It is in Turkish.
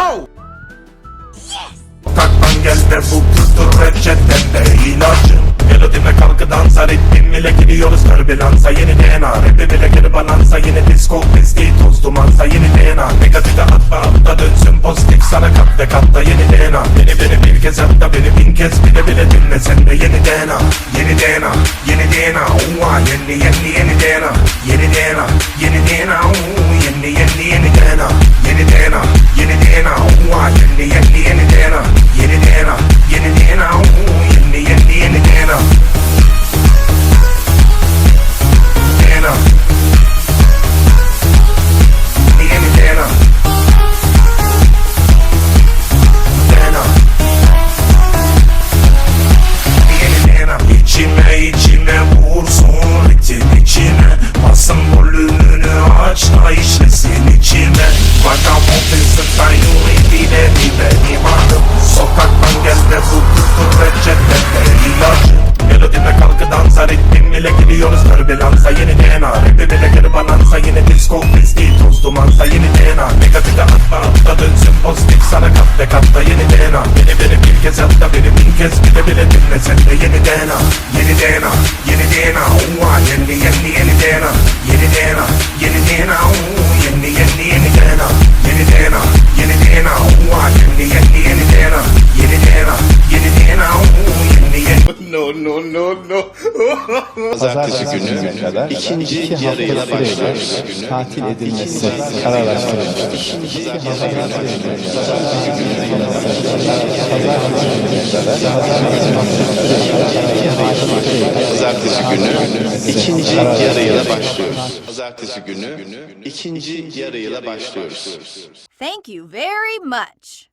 go! Kalkman geldi bu kültür reçetende ilacım Melodime kalkı dansa ritmim ile gidiyoruz türbülansa Yeni DNA rapim ile geri balansa Yeni disco pisti toz dumansa Yeni DNA negatife atma atla dönsün pozitif Sana kat ve katta yeni DNA Beni beni bir kez hatta beni bin kez bile bile dinle sen de yeni DNA Yeni DNA yeni DNA Uva yeni yeni yeni DNA Yeni DNA yeni DNA Yeni yeni yeni DNA Yeni DNA İçime içime vursun ritim içime Basın volümünü aç da işlesin içime Vagabond fıstıktan yürü bile bir benim adım Sokaktan bu kültür reçetede ilacım Melodime kalkı dansa ritmim ile gidiyoruz türbülansa Yeni DNA rapim ile geri balansa. Yeni disco pisti toz dumansa. Yeni DNA negatife atma atla dönsün pozitif Sana kat ve katta. Yeni DNA bir kez hatta beni bin kez bile bile dinle sen de yeni DNA Yeni DNA yeni DNA Uva yeni yeni Pazartesi günü kadar ikinci iki yarıyla başlıyoruz. tatil edilmesi kararlaştırılmıştır. Pazartesi günü ikinci yarıyla başlıyoruz. Pazartesi günü ikinci yarıyla başlıyoruz. Thank you very much.